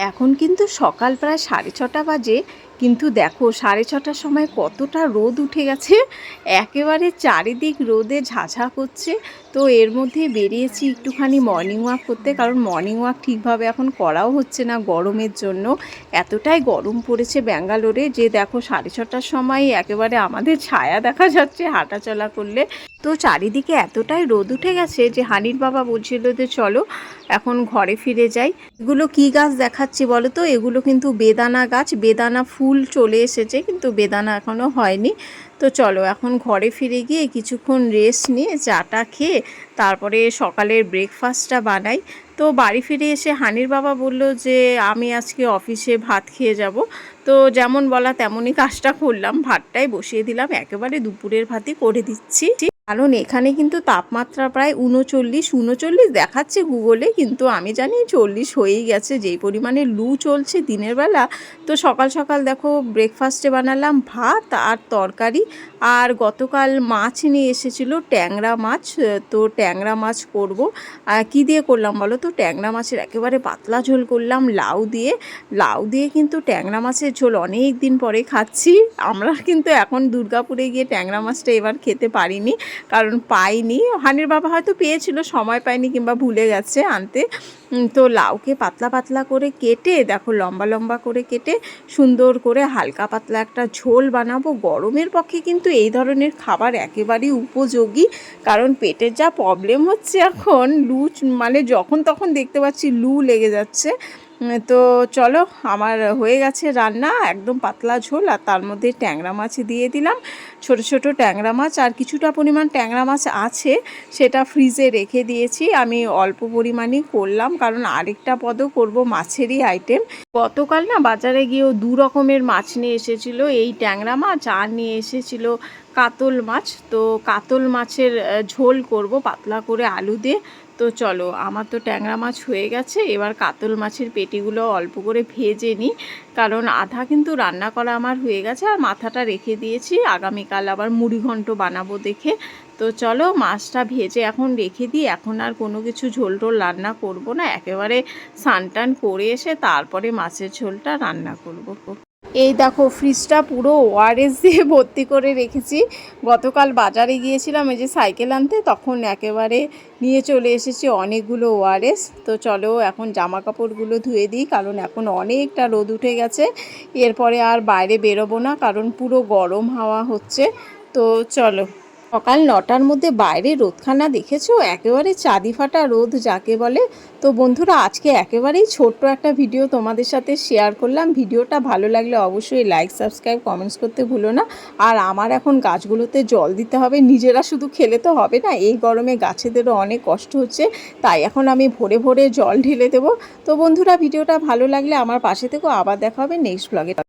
এখন কিন্তু সকাল প্রায় সাড়ে ছটা বাজে কিন্তু দেখো, সাড়ে ছটার সময় কতটা রোদ উঠে গেছে। একেবারে চারিদিক রোদে ঝাঝা করছে তো এর মধ্যে বেরিয়েছি একটুখানি মর্নিং ওয়াক করতে, কারণ মর্নিং ওয়াক ঠিকভাবে এখন করাও হচ্ছে না গরমের জন্য। এতটাই গরম পড়েছে ব্যাঙ্গালোরে যে দেখো, সাড়ে ছটার সময় একেবারে আমাদের ছায়া দেখা যাচ্ছে হাঁটাচলা করলে। তো চারিদিকে এতটাই রোদ উঠে গেছে যে হানির বাবা বলছিল যে চলো, এখন ঘরে ফিরে যাই। এগুলো কি গাছ দেখাচ্ছে বলো তো? এগুলো কিন্তু বেদানা গাছ, বেদানা ফুল চলে এসেছে, কিন্তু বেদানা এখনও হয়নি। তো চলো এখন ঘরে ফিরে গিয়ে কিছুক্ষণ রেস্ট নিয়ে চাটা খেয়ে তারপরে সকালের ব্রেকফাস্টটা বানাই। তো বাড়ি ফিরে এসে হানির বাবা বলল যে, আমি আজকে অফিসে ভাত খেয়ে যাব। তো যেমন বলা তেমনই কাজটা করলাম। ভাতটাই বসিয়ে দিলাম। একেবারে দুপুরের ভাতই করে দিচ্ছি। কারণ এখানে কিন্তু তাপমাত্রা প্রায় উনচল্লিশ উনচল্লিশ দেখাচ্ছে গুগলে, কিন্তু আমি জানি চল্লিশ হয়েই গেছে। যেই পরিমাণে লু চলছে দিনের বেলা, তো সকাল সকাল দেখো ব্রেকফাস্টে বানালাম ভাত আর তরকারি। আর গতকাল মাছ নিয়ে এসেছিল ট্যাংরা মাছ, তো ট্যাংরা মাছ করব। কী দিয়ে করলাম বলো তো? ট্যাংরা মাছের একেবারে পাতলা ঝোল করলাম লাউ দিয়ে। লাউ দিয়ে কিন্তু ট্যাংরা মাছের ঝোল অনেক দিন পরে খাচ্ছি। আমরা কিন্তু এখন দুর্গাপুরে গিয়ে ট্যাংরা মাছটা এবার খেতে পারিনি। কারণ পাইনি। হানির বাবা হয়তো পেয়েছিল, সময় পায়নি কিংবা ভুলে গেছে আনতে। তো লাউকে পাতলা পাতলা করে কেটে, দেখো লম্বা লম্বা করে কেটে, সুন্দর করে হালকা পাতলা একটা ঝোল বানাবো। গরমের পক্ষে কিন্তু এই ধরনের খাবার একেবারেই উপযোগী, কারণ পেটের যা প্রবলেম হচ্ছে এখন, লু মানে যখন তখন দেখতে পাচ্ছি লু লেগে যাচ্ছে। তো চলো, আমার হয়ে গেছে রান্না, একদম পাতলা ঝোল, আর তার মধ্যে ট্যাংরা মাছ দিয়ে দিলাম। ছোট ছোট ট্যাংরা মাছ, আর কিছুটা পরিমাণ ট্যাংরা মাছ আছে, সেটা ফ্রিজে রেখে দিয়েছি। আমি অল্প পরিমাণই করলাম, কারণ আরেকটা পদও করব মাছেরই আইটেম গতকাল না বাজারে গিয়েও দু রকমের মাছ নিয়ে এসেছিল, এই ট্যাংরা মাছ, আর নিয়ে এসেছিল কাতল মাছ। তো কাতল মাছের ঝোল করব পাতলা করে আলু দিয়ে। তো চলো, আমার তো ট্যাংরা মাছ হয়ে গেছে, এবার কাতল মাছের পেটিগুলো অল্প করে ভেজে নিই কারণ আধা কিন্তু রান্না করা আমার হয়ে গেছে, আর মাথাটা রেখে দিয়েছি, আগামীকাল আবার মুড়ি ঘন্ট বানাবো দেখে তো চলো, মাছটা ভেজে এখন রেখে দিই, এখন আর কোনো কিছু ঝোল টোল রান্না করব না, একেবারে সানটান করে এসে তারপরে মাছের ঝোলটা রান্না করব। এই দেখো ফ্রিজটা পুরো ওআরএস দিয়ে ভর্তি করে রেখেছি। গতকাল বাজারে গিয়েছিলাম, এই যে সাইকেল আনতে, তখন একেবারে নিয়ে চলে এসেছি অনেকগুলো ওআরএস তো চলো এখন জামা কাপড়গুলো ধুয়ে দিই, কারণ এখন অনেকটা রোদ উঠে গেছে। এরপরে আর বাইরে বেরোবো না, কারণ পুরো গরম হাওয়া হচ্ছে। তো চলো। সকাল নটার মধ্যে বাইরে রোদখানা দেখেছ? একেবারে চাঁদি ফাটা রোদ যাকে বলে। তো বন্ধুরা, আজকে একেবারেই ছোট্ট একটা ভিডিও তোমাদের সাথে শেয়ার করলাম। ভিডিওটা ভালো লাগলে অবশ্যই লাইক সাবস্ক্রাইব কমেন্টস করতে ভুলো না। আর আমার এখন গাছগুলোতে জল দিতে হবে। নিজেরা শুধু খেলে তো হবে না, এই গরমে গাছেদেরও অনেক কষ্ট হচ্ছে। তাই এখন আমি ভোরে ভোরে জল ঢেলে দেবো। তো বন্ধুরা, ভিডিওটা ভালো লাগলে আমার পাশে থেকেও আবার দেখা হবে নেক্সট ব্লগে